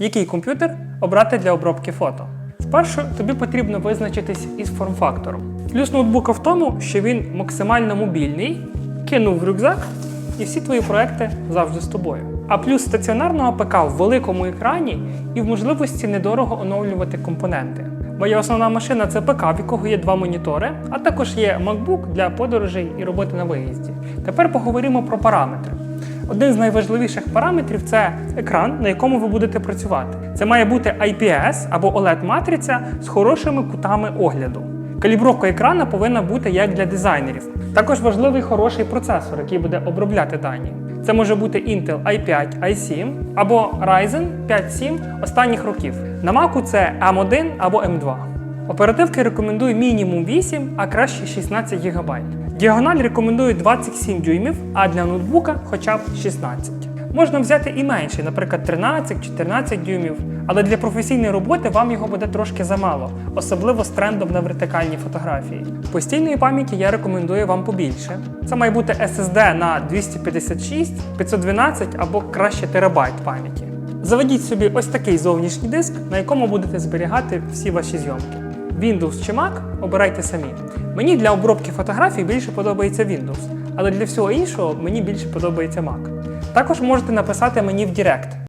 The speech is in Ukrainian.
який комп'ютер обрати для обробки фото. Спершу тобі потрібно визначитись із форм-фактором. Плюс ноутбука в тому, що він максимально мобільний, кинув рюкзак, і всі твої проекти завжди з тобою. А плюс стаціонарного ПК в великому екрані і в можливості недорого оновлювати компоненти. Моя основна машина це ПК, в якого є два монітори, а також є MacBook для подорожей і роботи на виїзді. Тепер поговоримо про параметри. Один з найважливіших параметрів це екран, на якому ви будете працювати. Це має бути IPS або OLED-матриця з хорошими кутами огляду. Калібровка екрана повинна бути як для дизайнерів. Також важливий хороший процесор, який буде обробляти дані. Це може бути Intel i5, i7 або Ryzen 5-7 останніх років. На Mac це M1 або M2. Оперативки рекомендую мінімум 8, а краще 16 ГБ. Діагональ рекомендую 27 дюймів, а для ноутбука хоча б 16. Можна взяти і менше, наприклад, 13-14 дюймів, але для професійної роботи вам його буде трошки замало, особливо з трендом на вертикальні фотографії. Постійної пам'яті я рекомендую вам побільше. Це має бути SSD на 256, 512 або краще терабайт пам'яті. Заведіть собі ось такий зовнішній диск, на якому будете зберігати всі ваші зйомки. Windows чи Mac обирайте самі. Мені для обробки фотографій більше подобається Windows, але для всього іншого мені більше подобається Mac. Також можете написати мені в Директ.